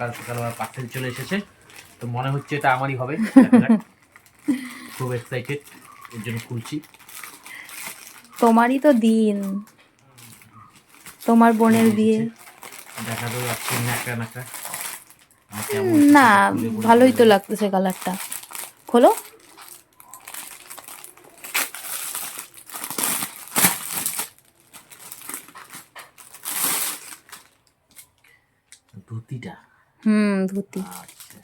সকাল সকাল আবার পার্সেল চলে এসেছে। তো মনে হচ্ছে এটা আমারই হবে। খুব এক্সাইটেড এর জন্য খুলছি। তোমারই তো দিন। তোমার বোনের বিয়ে। দেখা তো যাচ্ছে নাকা নাকা না ভালোই তো। লাগতেছে কালারটা। খোলো। ধুতিটা। হুম ধুতি। আচ্ছা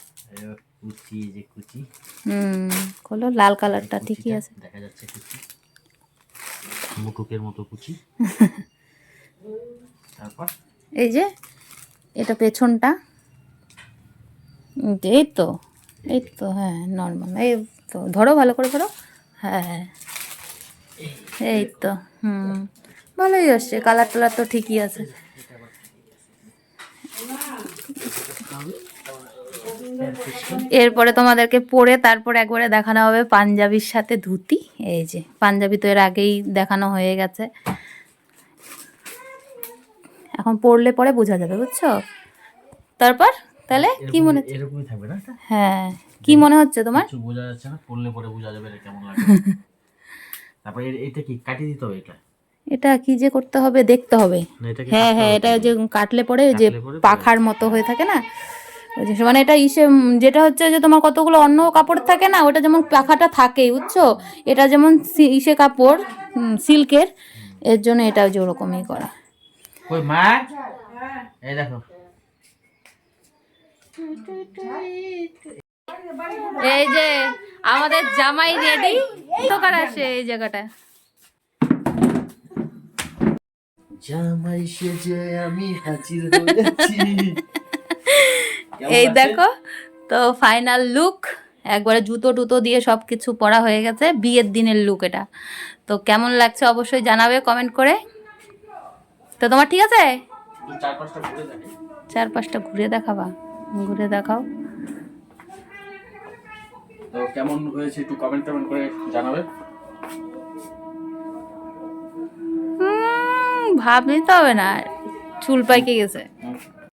কুচি যে কুচি। হুম খোলো লাল কালারটা ঠিকই আছে। দেখা যাচ্ছে কুচি। মুটুকের মতো কুচি। তারপর? এই যে এটা পেছনটা। এই তো এই তো হ্যাঁ নর্মাল এই তো ধরো ভালো করে ধরো। হ্যাঁ এই তো হুম ভালোই আসছে। কালার টালার তো ঠিকই আছে। এরপরে তোমাদেরকে পরে তারপর একবারে দেখানো হবে পাঞ্জাবির সাথে ধুতি। এই যে পাঞ্জাবি তো এর আগেই দেখানো হয়ে গেছে। এখন পড়লে পরে বোঝা যাবে বুঝছ? তারপর তাহলে কি মনে এরকমই- এরকমই থাকবে না হ্যাঁ কি মনে হচ্ছে তোমার? কিছু বোঝা যাচ্ছে না পড়লে পরে বোঝা যাবে এটা কেমন লাগে। তারপর এটা কি কাটিয়ে দিতে হবে এটা? এটা কি যে করতে হবে দেখতে হবে। হ্যাঁ হ্যাঁ এটা যে কাটলে পরে যে পাখার মতো হয়ে থাকে না মানে এটা ইসে যেটা হচ্ছে যে তোমার কতগুলো অন্য কাপড় থাকে না ওটা যেমন পাখাটা থাকেই বুঝছ? এটা যেমন সি- ইসে কাপড় সিল্কের এর জন্য এটা যে ওরকমই করা। কই মা? এই দেখো। এই যে আমাদের জামাই রেডি দোকান আসে এই জায়গাটা জামাই সেজে আমি হাজির হয়েছি। এই দেখো তো ফাইনাল লুক একবারে জুতো টুতো দিয়ে সব কিছু পরা হয়ে গেছে বিয়ের দিনের লুক এটা। তো কেমন লাগছে অবশ্যই জানাবে কমেন্ট করে। তো তোমার ঠিক আছে? চার পাঁচটা ঘুরে দেখে। চার ঘুরে দেখাবা ঘুরে দেখাও। তো কেমন হয়েছে একটু কমেন্ট করে জানাবে। ভাব নিতে হবে না চুল পাইকে গেছে।